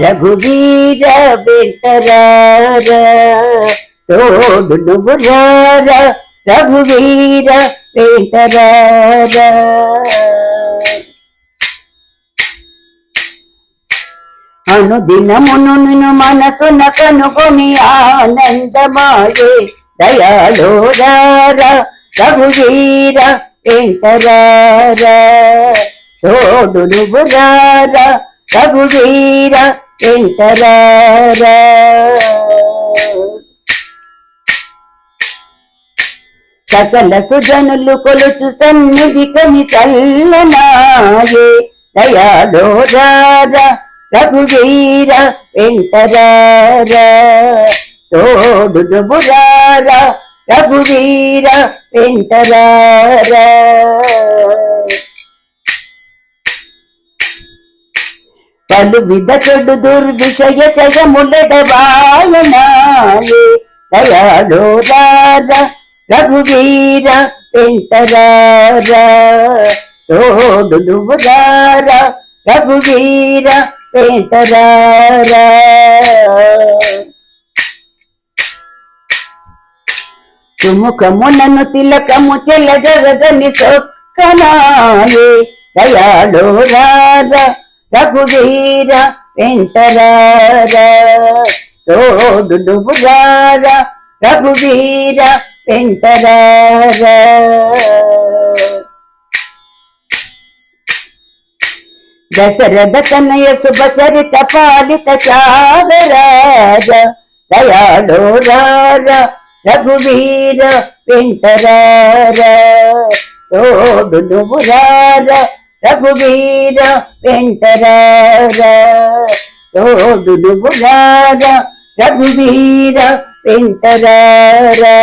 రఘువీర వెంటరారా తోడు నువ్వు రఘువీర వెంటరారా అనుదినమును నిన్ను మనసున కనుగొని ఆనందమాయే దయాలో రఘువీర వెంటరారా తోడు నువ్వు రారా రఘువీర వెంటరారా సకల సుజనులు కొలుచు సన్నిధి కని చల్లనాయే దయాలో రారా. రఘువీర వెంటరారా తోడు నువ్వు రారా. రఘువీర వెంటరారా పలు విదకడు దుర్విషయ చయములడవాయనాయే. దయాలో రారా రఘువీర వెంటరారా తోడు నువ్వు రారా రఘువీర వెంటరారా సుముఖమునను తిలకము చెలగరగని సొక్కనాయే. దయాలో రారా రఘువీర వెంటరారా రఘువీర వెంటరార దశరథ తనయ శుభ చరిత పాలిత చాగరాజ దయాళో రార రఘువీర వెంటరార తోడు నువ్వు రార రఘువీర వెంటరార తోడు రఘువీర వెంటరారా